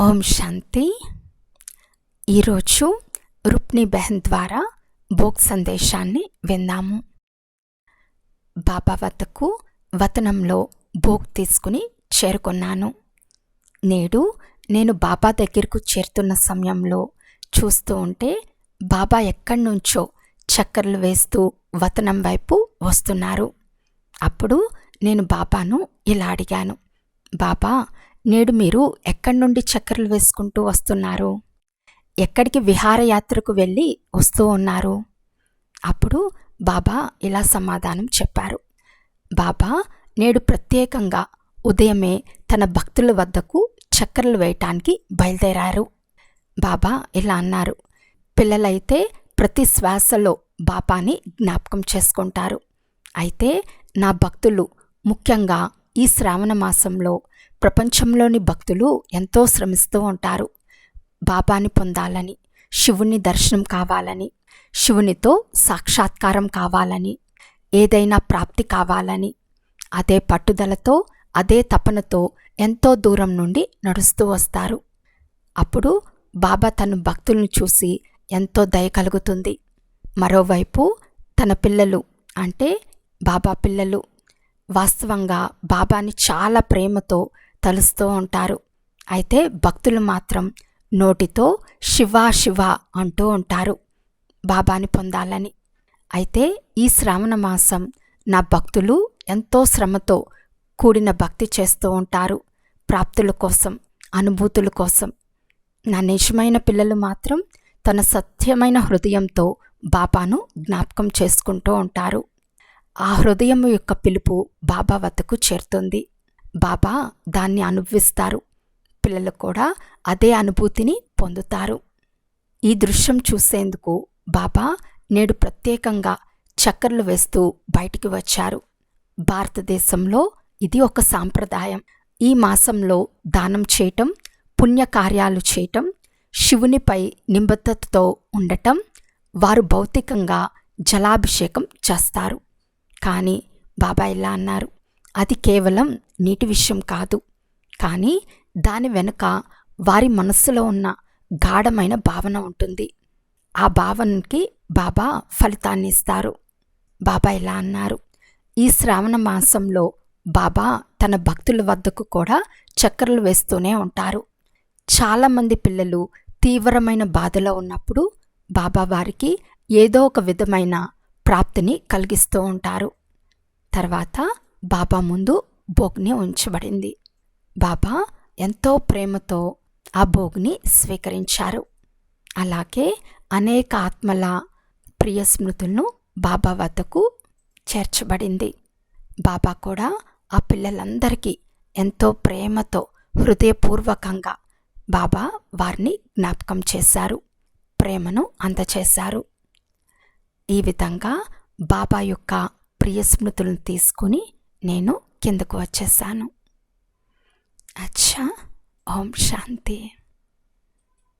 ఓం శాంతి. ఈరోజు రుక్ని బెహన్ ద్వారా భోగ్ సందేశాన్ని విందాము. బాబా వద్దకు వతనంలో భోగ్ తీసుకుని చేరుకున్నాను. నేడు నేను బాబా దగ్గరకు చేరుతున్న సమయంలో చూస్తూ ఉంటే బాబా ఎక్కడి నుంచో చక్కర్లు వేస్తూ వతనం వైపు వస్తున్నారు. అప్పుడు నేను బాబాను ఇలా అడిగాను. బాబా నేడు మీరు ఎక్కడి నుండి చక్కెరలు వేసుకుంటూ వస్తున్నారు? ఎక్కడికి విహారయాత్రకు వెళ్ళి వస్తూ ఉన్నారు? అప్పుడు బాబా ఇలా సమాధానం చెప్పారు. బాబా నేడు ప్రత్యేకంగా ఉదయమే తన భక్తుల వద్దకు చక్కెరలు వేయటానికి బయలుదేరారు. బాబా ఇలా అన్నారు. పిల్లలైతే ప్రతి శ్వాసలో బాబాని జ్ఞాపకం చేసుకుంటారు. అయితే నా భక్తులు ముఖ్యంగా ఈ శ్రావణ మాసంలో ప్రపంచంలోని భక్తులు ఎంతో శ్రమిస్తూ ఉంటారు. బాబాని పొందాలని శివుని దర్శనం కావాలని శివునితో సాక్షాత్కారం కావాలని ఏదైనా ప్రాప్తి కావాలని అదే పట్టుదలతో అదే తపనతో ఎంతో దూరం నుండి నడుస్తూ వస్తారు. అప్పుడు బాబా తన భక్తులను చూసి ఎంతో దయ కలుగుతుంది. మరోవైపు తన పిల్లలు అంటే బాబా పిల్లలు వాస్తవంగా బాబాని చాలా ప్రేమతో తలుస్తూ ఉంటారు. అయితే భక్తులు మాత్రం నోటితో శివ శివ అంటూ ఉంటారు. బాబాని పొందాలని. అయితే ఈ శ్రావణ మాసం నా భక్తులు ఎంతో శ్రమతో కూడిన భక్తి చేస్తూ ఉంటారు. ప్రాప్తుల కోసం అనుభూతుల కోసం. నా నిజమైన పిల్లలు మాత్రం తన సత్యమైన హృదయంతో బాబాను జ్ఞాపకం చేసుకుంటూ ఉంటారు. ఆ హృదయం యొక్క పిలుపు బాబా వద్దకు చేరుతుంది. బాబా దాన్ని అనుభవిస్తారు. పిల్లలు కూడా అదే అనుభూతిని పొందుతారు. ఈ దృశ్యం చూసేందుకు బాబా నేడు ప్రత్యేకంగా చక్కర్లు వేస్తూ బయటికి వచ్చారు. భారతదేశంలో ఇది ఒక సాంప్రదాయం. ఈ మాసంలో దానం చేయటం పుణ్యకార్యాలు చేయటం శివునిపై నిబద్ధతతో ఉండటం వారు భౌతికంగా జలాభిషేకం చేస్తారు. కానీ బాబా ఇలా అన్నారు. అది కేవలం నీటి విషయం కాదు. కానీ దాని వెనుక వారి మనస్సులో ఉన్న గాఢమైన భావన ఉంటుంది. ఆ భావనకి బాబా ఫలితాన్ని ఇస్తారు. బాబా ఇలా అన్నారు. ఈ శ్రావణ మాసంలో బాబా తన భక్తుల వద్దకు కూడా చక్కర్లు వేస్తూనే ఉంటారు. చాలామంది పిల్లలు తీవ్రమైన బాధలో ఉన్నప్పుడు బాబా వారికి ఏదో ఒక విధమైన ప్రాప్తిని కలిగిస్తూ ఉంటారు. తర్వాత బాబా ముందు బోగ్ని ఉంచబడింది. బాబా ఎంతో ప్రేమతో ఆ భోగ్ని స్వీకరించారు. అలాగే అనేక ఆత్మల ప్రియ స్మృతులను బాబా వద్దకు చేర్చబడింది. బాబా కూడా ఆ పిల్లలందరికీ ఎంతో ప్రేమతో హృదయపూర్వకంగా బాబా వారిని జ్ఞాపకం చేశారు ప్రేమను అందచేశారు. ఈ విధంగా బాబా యొక్క ప్రియ స్మృతులను తీసుకుని నేను కిందకు వచ్చేసాను. అచ్చా ఓం శాంతి.